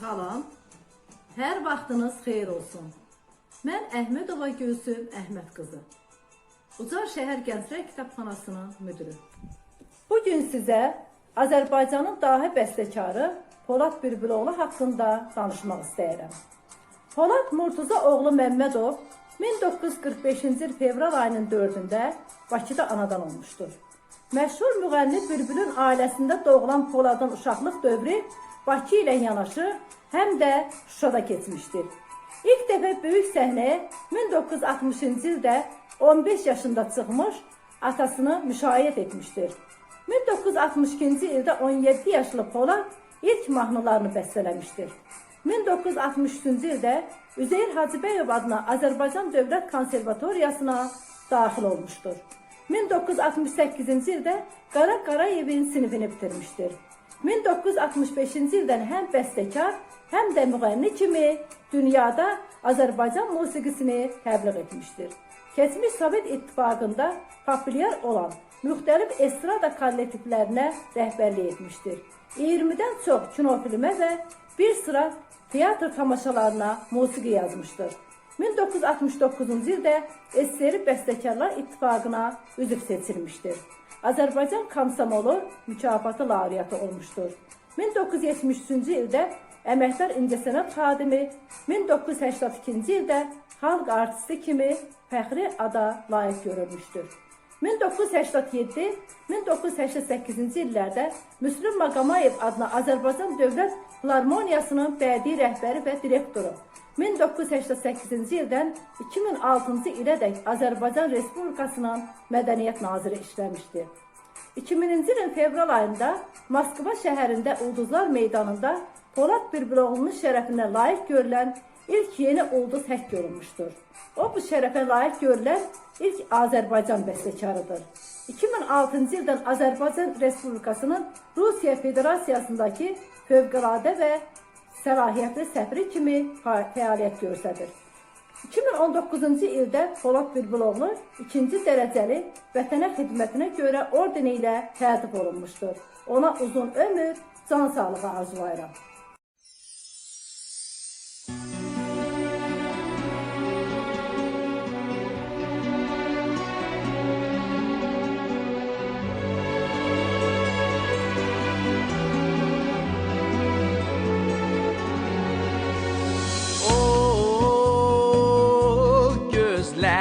Salam. Hər vaxtınız xeyir olsun. Mən Əhmədova Gülsüm Əhməd qızı. Ucar şəhər Gənclər Kitabxanasının müdürü. Bu gün sizə Azərbaycanın dahi bəstəkarı Polad Bülbüloğlu haqqında danışmaq istəyirəm. Polad Murtuza oğlu Məmmədov 1945-ci il fevral ayının 4-də Bakıda anadan olmuşdur. Məşhur müğənni Bülbülün ailəsində doğulan Poladın uşaqlıq dövrü Bakı ilə yanaşı həm də Şuşada keçmişdir. İlk dəfə böyük səhnəyə 1960-cı ildə 15 yaşında çıxmış, atasını müşayiət etmişdir. 1962-ci ildə 17 yaşlı Polad ilk mahnılarını bəstələmişdir. 1963-cü ildə Üzeyir Hacıbəyov adına Azərbaycan Dövlət Konservatoriyasına daxil olmuşdur. 1968-ci ildə Qara Qarayevin sinifini bitirmişdir. 1965-ci ildən həm bəstəkar, həm də müğənni kimi dünyada Azərbaycan musiqisini təbliğ etmişdir. Keçmiş Sovet İttifaqında populyar olan müxtəlif estrada kollektivlərinə rəhbərlik etmişdir. 20-dən çox kinofilmə və bir sıra teatr tamaşalarına musiqi yazmışdır. 1969-cu ildə SSR Bəstəkarlar İttifaqına üzv seçilmişdir. Azərbaycan Komsomolu mükafatı laureatı olmuşdur. 1973-cü ildə əməkdar incəsənət xadimi, 1982-ci ildə xalq artisti kimi fəxri ada layiq görülmüşdür. 1987-1988-ci illərdə Müslüm Maqamayev adına Azərbaycan Dövlət Filarmoniyasının bədii rəhbəri və direktoru. 1988-ci ildən 2006-cı ilədək Azərbaycan Respublikasının Mədəniyyət Naziri işləmişdir. 2000-ci ilin fevral ayında Moskva şəhərində Ulduzlar meydanında Polad Bülbüloğlu'nun şərəfinə layiq görülən ilk yeni ulduz həkk olunmuşdur. O bu şərəfə layiq görülən ilk Azərbaycan bəstəkarıdır. 2006-cı ildən Azərbaycan Respublikasının Rusiya Federasiyasındakı fövqəladə və səlahiyyətli səfiri kimi fə- fəaliyyət göstərir. 2019-cu ildə Polad Bülbüloğlu ikinci dərəcəli vətənə xidmətinə görə ordeni ilə təltif olunmuşdur. Ona uzun ömür, can sağlığı arzulayıram.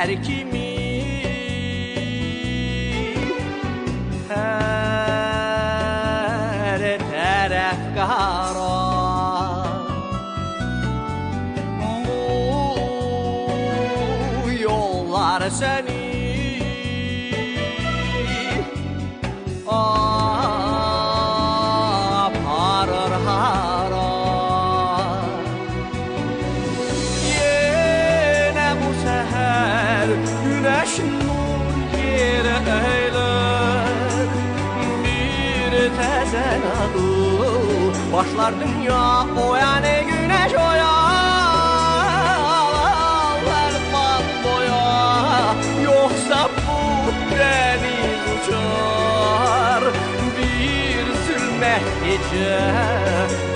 Gözler kimi Her taraf kara Bu yollar seni Aparır nur yere eyler Bir tezen adı. Başlar dünya o yani güneş oyalar bak boya. Yoksa bu deniz uçar. Bir zulme gece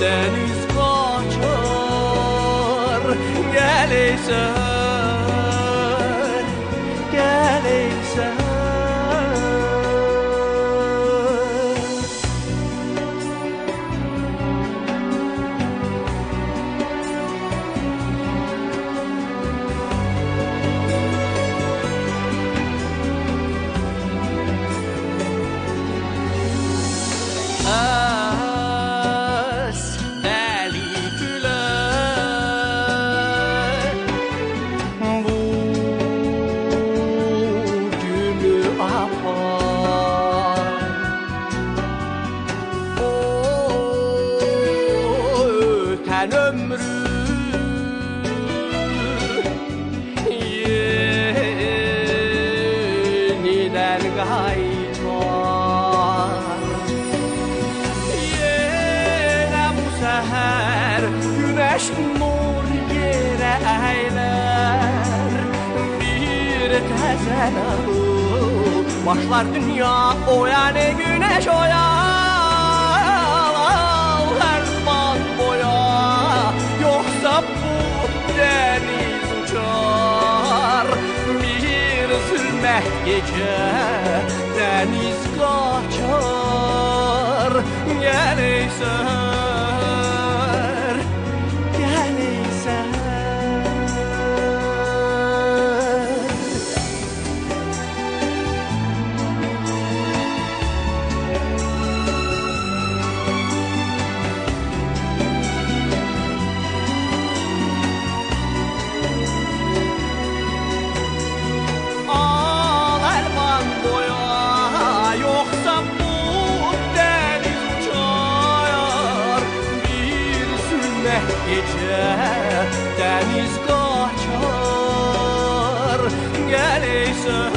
deniz kaçar. Geleysen, seher Güneş nur yere eyler Bir tezen Başlar dünya o güneş o Al her bal boya Yoksa bu deniz uçar. Bir sürmek gece Deniz kaçar. Gel zülmət gecə Dəniz qaçar Gələysən Gələysən